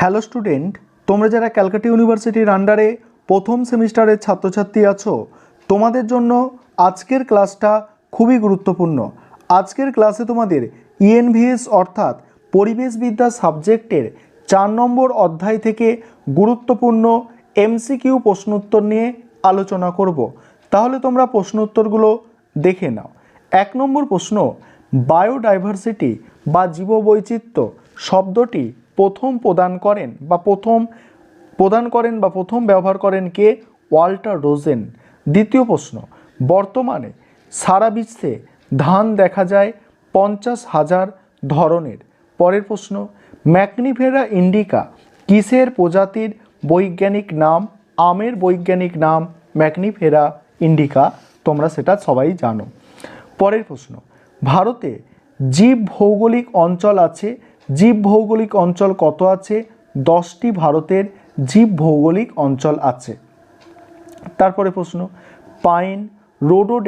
Hello student, তোমরা যারা ক্যালকাটা ইউনিভার্সিটির আন্ডারে প্রথম সেমিস্টারের ছাত্রছাত্রী আছো, তোমাদের জন্য আজকের ক্লাসটা খুবই গুরুত্বপূর্ণ। আজকের ক্লাসে তোমাদের ইএনভিএস অর্থাৎ পরিবেশবিদ্যা সাবজেক্টের চার নম্বর অধ্যায় থেকে গুরুত্বপূর্ণ এমসিকিউ প্রশ্নোত্তর নিয়ে আলোচনা করব। তাহলে তোমরা প্রশ্নোত্তরগুলো দেখে নাও। এক নম্বর প্রশ্ন, বায়োডাইভার্সিটি বা জীববৈচিত্র্য শব্দটি প্রথম প্রদান করেন বা প্রথম প্রদান করেন বা প্রথম ব্যবহার করেন কে? Walter Rosen. দ্বিতীয় প্রশ্ন, বর্তমানে সারা বিশ্বে ধান দেখা যায় পঞ্চাশ হাজার ধরনের। পরের প্রশ্ন ম্যাকনিফেরা ইন্ডিকা কিসের প্রজাতির বৈজ্ঞানিক নাম, আমের বৈজ্ঞানিক নাম ম্যাকনিফেরা ইন্ডিকা? তোমরা সেটা সবাই জানো। পরের প্রশ্ন, ভারতে জীব ভৌগোলিক অঞ্চল আছে জীব ভৌগোলিক অঞ্চল কত আছে? দশটি ভারতের জীব ভৌগোলিক অঞ্চল আছে। তারপরে প্রশ্ন, পাইন, রোডো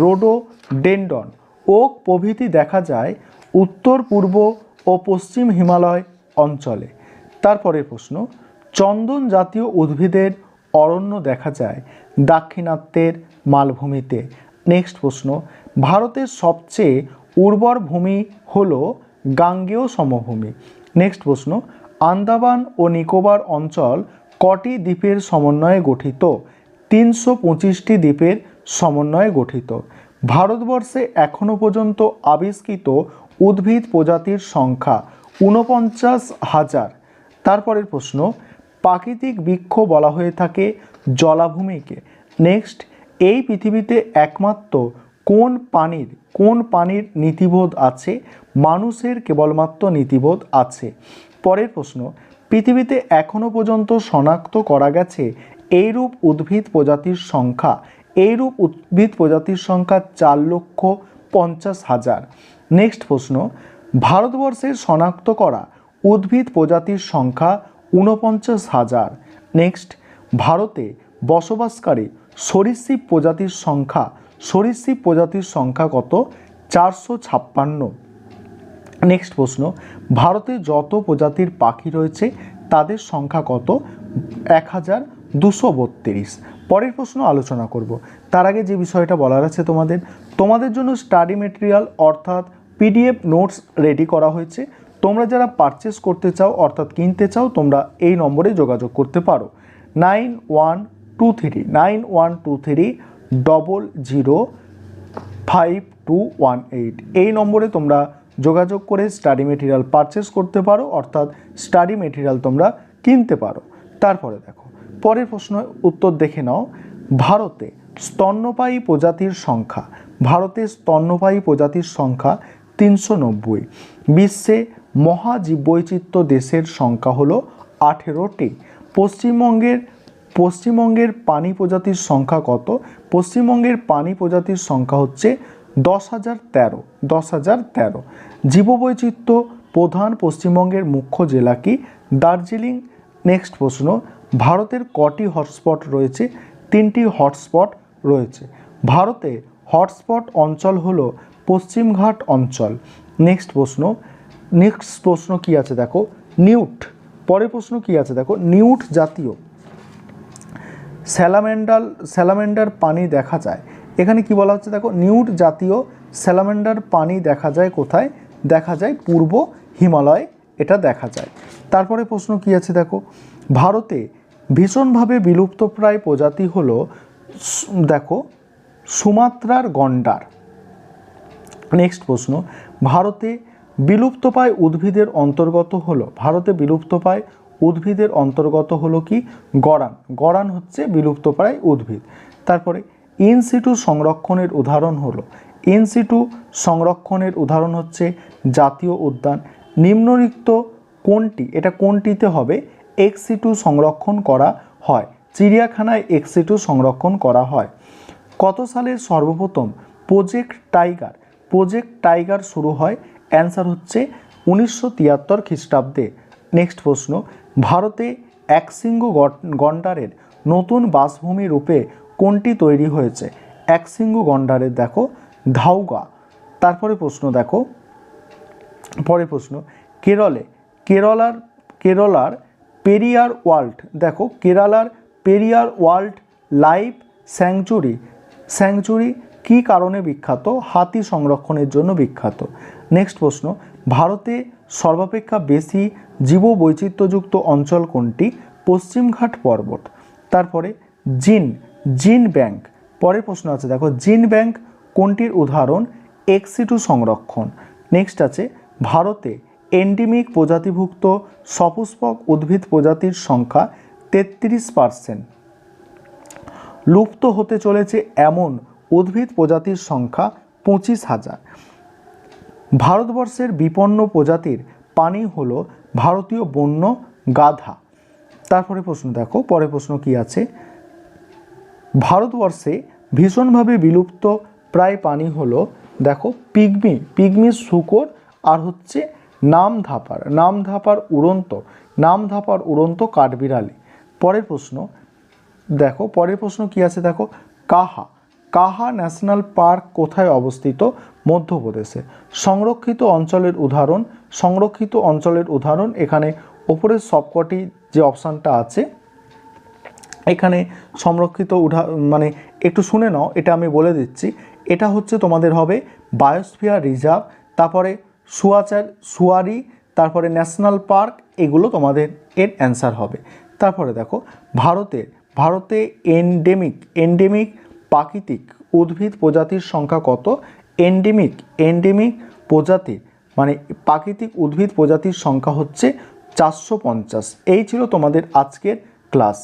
রোডোডেন্ডন ওক প্রভৃতি দেখা যায় উত্তর, পূর্ব ও পশ্চিম হিমালয় অঞ্চলে। তারপরের প্রশ্ন, চন্দন জাতীয় উদ্ভিদের অরণ্য দেখা যায় দাক্ষিণাত্যের মালভূমিতে। নেক্সট প্রশ্ন, ভারতের সবচেয়ে উর্বর ভূমি হল গাঙ্গেয় সমভূমি। নেক্সট প্রশ্ন, আন্দামান ও নিকোবর অঞ্চল কটি দ্বীপের সমন্বয়ে গঠিত? তিনশো পঁচিশটি দ্বীপের সমন্বয়ে গঠিত। ভারতবর্ষে এখনও পর্যন্ত আবিষ্কৃত উদ্ভিদ প্রজাতির সংখ্যা ঊনপঞ্চাশ হাজার। তারপরের প্রশ্ন, প্রাকৃতিক বৃক্ষ বলা হয়ে থাকে জলাভূমিকে। নেক্সট এই পৃথিবীতে একমাত্র কোন পানির কোন পানির নীতিবোধ আছে? মানুষের কেবলমাত্র নীতিবোধ আছে। পরের প্রশ্ন, পৃথিবীতে এখনও পর্যন্ত শনাক্ত করা গেছে এইরূপ উদ্ভিদ প্রজাতির সংখ্যা। এইরূপ উদ্ভিদ প্রজাতির সংখ্যা চার লক্ষ পঞ্চাশ হাজার। নেক্সট প্রশ্ন ভারতবর্ষের শনাক্ত করা উদ্ভিদ প্রজাতির সংখ্যা ঊনপঞ্চাশ হাজার। নেক্সট, ভারতে বসবাসকারী সরীসৃপ প্রজাতির সংখ্যা সরীসৃপ প্রজাতির সংখ্যা কত? চারশো ছাপ্পান্ন। নেক্সট প্রশ্ন, ভারতে যত প্রজাতির পাখি রয়েছে, তাদের সংখ্যা কত? এক হাজার দুশো বত্রিশ। পরের প্রশ্ন আলোচনা করব। তার আগে যে বিষয়টা বলার আছে তোমাদের তোমাদের জন্য স্টাডি মেটেরিয়াল অর্থাৎ পিডিএফ নোটস রেডি করা হয়েছে। তোমরা যারা পারচেস করতে চাও, অর্থাৎ কিনতে চাও, তোমরা এই নম্বরে যোগাযোগ করতে পারো। Nine one two three nine one two three double zero five two one eight এই নম্বরে তোমরা যোগাযোগ করে স্টাডি মেটেরিয়াল পারচেস করতে পারো, অর্থাৎ স্টাডি মেটেরিয়াল তোমরা কিনতে পারো। তারপরে দেখো, পরের প্রশ্ন, উত্তর দেখে নাও। ভারতে স্তন্যপায়ী প্রজাতির সংখ্যা, ভারতে স্তন্যপায়ী প্রজাতির সংখ্যা তিনশো নব্বই। বিশ্বে মহাজীববৈচিত্র্য দেশের সংখ্যা হলো আঠেরোটি। পশ্চিমবঙ্গের পশ্চিমবঙ্গের পানি প্রজাতির সংখ্যা কত? পশ্চিমবঙ্গের পানি প্রজাতির সংখ্যা হচ্ছে দশ হাজার তেরো, দশ হাজার তেরো। জীববৈচিত্র্য প্রধান পশ্চিমবঙ্গের মুখ্য জেলা কি? দার্জিলিং। নেক্সট প্রশ্ন, ভারতের কটি হটস্পট রয়েছে? তিনটি হটস্পট রয়েছে। ভারতে হটস্পট অঞ্চল হলো পশ্চিমঘাট অঞ্চল। নেক্সট প্রশ্ন নেক্সট প্রশ্ন কি আছে দেখো? নিউট। পরের প্রশ্ন কি আছে দেখো? নিউট জাতীয়। স্যালামেন্ডাল, স্যালামেন্ডার পানি দেখা যায়। এখানে কি বলা হচ্ছে দেখো? নিউট জাতীয় স্যালামেন্ডার পানি দেখা যায় কোথায়? দেখা যায় পূর্ব হিমালয়, এটা দেখা যায়। তারপরে প্রশ্ন কি আছে দেখো? ভারতে ভীষণভাবে বিলুপ্তপ্রায় প্রজাতি হলো দেখো, সুমাত্রার গন্ডার। নেক্সট প্রশ্ন, ভারতে বিলুপ্তপ্রায় উদ্ভিদের অন্তর্গত হলো? ভারতে বিলুপ্তপ্রায় উদ্ভিদের অন্তর্গত হলো কি? গরান গরান হচ্ছে বিলুপ্তপ্রায় উদ্ভিদ। তারপরে ইনসিটু সংরক্ষণের উদাহরণ হলো। ইনসিটু সংরক্ষণের উদাহরণ হচ্ছে জাতীয় উদ্যান। নিম্নলিখিত কোনটি? এটা কোনটিতে হবে? এক্সিটু সংরক্ষণ করা হয়। চিড়িয়াখানায় এক্সিটু সংরক্ষণ করা হয়। কত সালের সর্বপ্রথম প্রজেক্ট টাইগার? প্রজেক্ট টাইগার শুরু হয়? অ্যান্সার হচ্ছে উনিশশো তিয়াত্তর খ্রিস্টাব্দে। নেক্সট প্রশ্ন। ভারতে একশৃঙ্গ গন্ডারের নতুন বাসভূমি রূপে কোনটি তৈরি হয়েছে? একশৃঙ্গ গন্ডারের দেখো ধাউগা তারপরে প্রশ্ন দেখো। পরে প্রশ্ন, কেরলে, কেরলার কেরলার পেরিয়ার ওয়ার্ল্ড, দেখো, কেরালার Periyar wildlife sanctuary. Sanctuary কী কারণে বিখ্যাত? হাতি সংরক্ষণের জন্য বিখ্যাত। নেক্সট প্রশ্ন ভারতে সর্বাপেক্ষা বেশি জীববৈচিত্র্যযুক্ত অঞ্চল কোনটি? পশ্চিমঘাট পর্বত। তারপরে জিন জিন ব্যাংক। পরের প্রশ্ন আছে, দেখো, জিন ব্যাংক কোনটির উদাহরণ? এক্সিটু সংরক্ষণ। নেক্সট আছে, ভারতে এন্ডিমিক প্রজাতিভুক্ত সপুষ্পক উদ্ভিদ প্রজাতির সংখ্যা তেত্রিশ পার্সেন্ট। লুপ্ত হতে চলেছে এমন উদ্ভিদ প্রজাতির সংখ্যা পঁচিশ হাজার। ভারতবর্ষের বিপন্ন প্রজাতির পানি হলো ভারতীয় বন্য গাধা। তারপরে প্রশ্ন দেখো পরের প্রশ্ন কি আছে? ভারতবর্ষে ভীষণভাবে বিলুপ্ত প্রায় পানি হলো, দেখো, পিগমি। পিগমি শুকর আর হচ্ছে নাম ধাপার নাম ধাপার উড়ন্ত। নাম ধাপার উড়ন্ত কাঠবিড়ালি। পরের প্রশ্ন দেখো, পরের প্রশ্ন কি আছে দেখো? কাহা। কাহা ন্যাশনাল পার্ক কোথায় অবস্থিত? মধ্যপ্রদেশে সংরক্ষিত অঞ্চলের উদাহরণ, সংরক্ষিত অঞ্চলের উদাহরণ, এখানে ওপরের সবকটি যে অপশানটা আছে, এখানে সংরক্ষিত উঠা মানে একটু শুনে নাও, এটা আমি বলে দিচ্ছি। এটা হচ্ছে তোমাদের হবে বায়োস্ফিয়ার রিজার্ভ তারপরে সুয়াচার, সুয়ারি, তারপরে ন্যাশনাল পার্ক এগুলো তোমাদের এর অ্যান্সার হবে। তারপরে দেখো ভারতে ভারতে এন্ডেমিক এন্ডেমিক প্রাকৃতিক উদ্ভিদ প্রজাতির সংখ্যা কত? এন্ডেমিক এন্ডেমিক প্রজাতির মানে প্রাকৃতিক উদ্ভিদ প্রজাতির সংখ্যা হচ্ছে চারশো পঞ্চাশ। এই ছিল তোমাদের আজকের ক্লাস